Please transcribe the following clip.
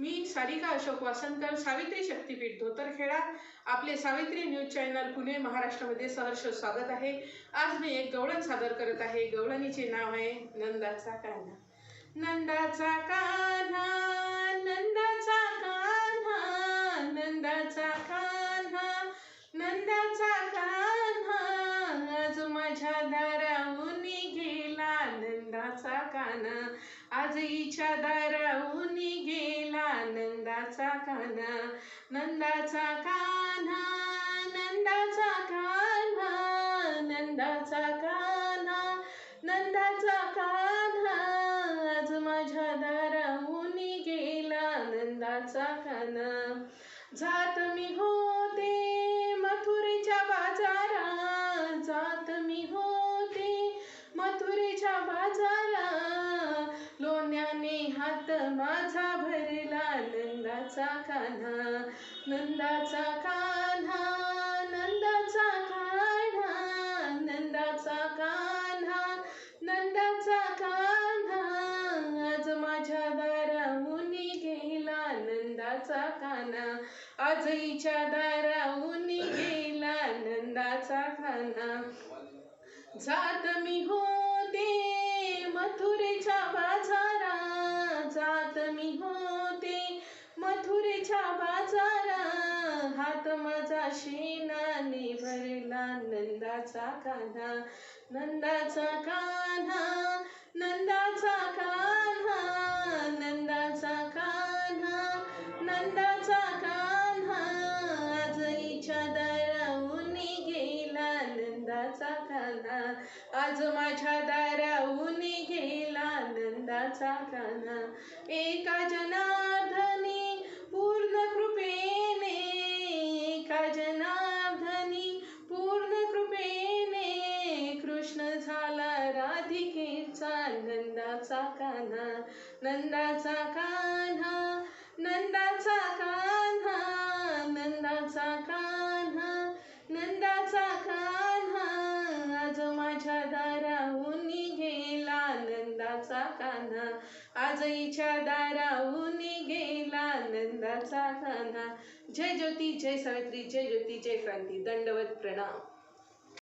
मी सारिका अशोक वासनकर सावित्री शक्तीपीठ धोतरखेडा. आपले Savitri news channel Pune महाराष्ट्रामध्ये सहर्ष स्वागत आहे. आज मी एक गवळण सादर करत आहे. गवळणीचे नाव आहे नंदाचा कान्हा. नंदाचा कान्हा नंदा कान्हा नंदाचा कान्हा नंदाचा कान्हा आज माझ्या दाराहून गेला नंदाचा कान्हा आज हिच्या दाराहून गेला नंदाचा कान्हा नंदाचा कान्हा नंदाचा कान्हा नंदाचा कान्हा नंदाचा कान्हा आज माझ्या दाराहून गेला नंदाचा कान्हा जात मी हो मथुरेच्या बाजारा जात मी होते मथुरेच्या बाजारा लोण्याने हात माझा भरला नंदाचा कान्हा नंदाचा कान्हा नंदाचा कान्हा नंदाचा कान्हा नंदाचा कान्हा. आज माझ्या दाराहून गेला नंदाचा कान्हा. आज हिच्या दाराहून गेला नंदाचा कान्हा. जात मी होते मथुरेच्या माझा भरला नंदाचा कान्हा नंदाचा कान्हा नंदाचा कान्हा नंदाचा कान्हा नंदाचा कान्हा. आजईच्या दाराहून गेला नंदाचा कान्हा आज माझ्या दाराहून गेला नंदाचा कान्हा. एका जनार्दनी नंदाचा कान्हा नंदाचा कान्हा नंदाचा कान्हा नंदाचा कान्हा नंदाचा कान्हा. आज माझ्या दाराहून गेला नंदाचा कान्हा. आज हिच्या दाराहून गेला नंदाचा कान्हा. जय ज्योती जय सावित्री जय ज्योती जय क्रांती. दंडवत प्रणाम.